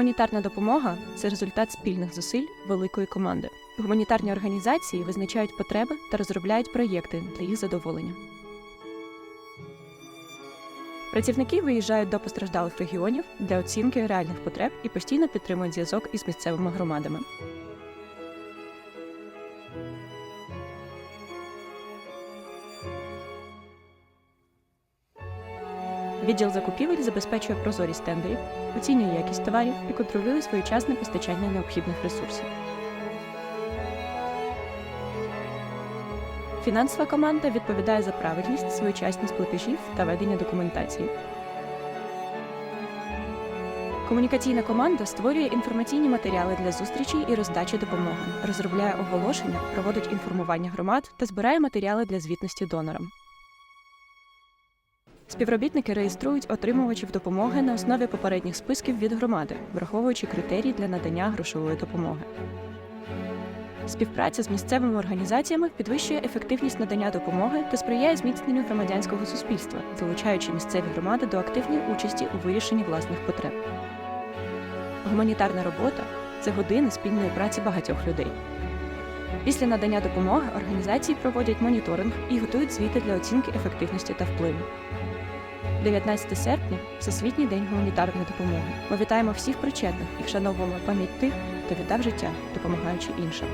Гуманітарна допомога це результат спільних зусиль великої команди. Гуманітарні організації визначають потреби та розробляють проєкти для їх задоволення. Працівники виїжджають до постраждалих регіонів для оцінки реальних потреб і постійно підтримують зв'язок із місцевими громадами. Відділ закупівель забезпечує прозорість тендерів, оцінює якість товарів і контролює своєчасне постачання необхідних ресурсів. Фінансова команда відповідає за правильність, своєчасність платежів та ведення документації. Комунікаційна команда створює інформаційні матеріали для зустрічей і роздачі допомоги, розробляє оголошення, проводить інформування громад та збирає матеріали для звітності донорам. Співробітники реєструють отримувачів допомоги на основі попередніх списків від громади, враховуючи критерії для надання грошової допомоги. Співпраця з місцевими організаціями підвищує ефективність надання допомоги та сприяє зміцненню громадянського суспільства, залучаючи місцеві громади до активної участі у вирішенні власних потреб. Гуманітарна робота це години спільної праці багатьох людей. Після надання допомоги організації проводять моніторинг і готують звіти для оцінки ефективності та впливу. 19 серпня Всесвітній день гуманітарної допомоги. Ми вітаємо всіх причетних і вшановуємо пам'ять тих, хто віддав життя, допомагаючи іншим.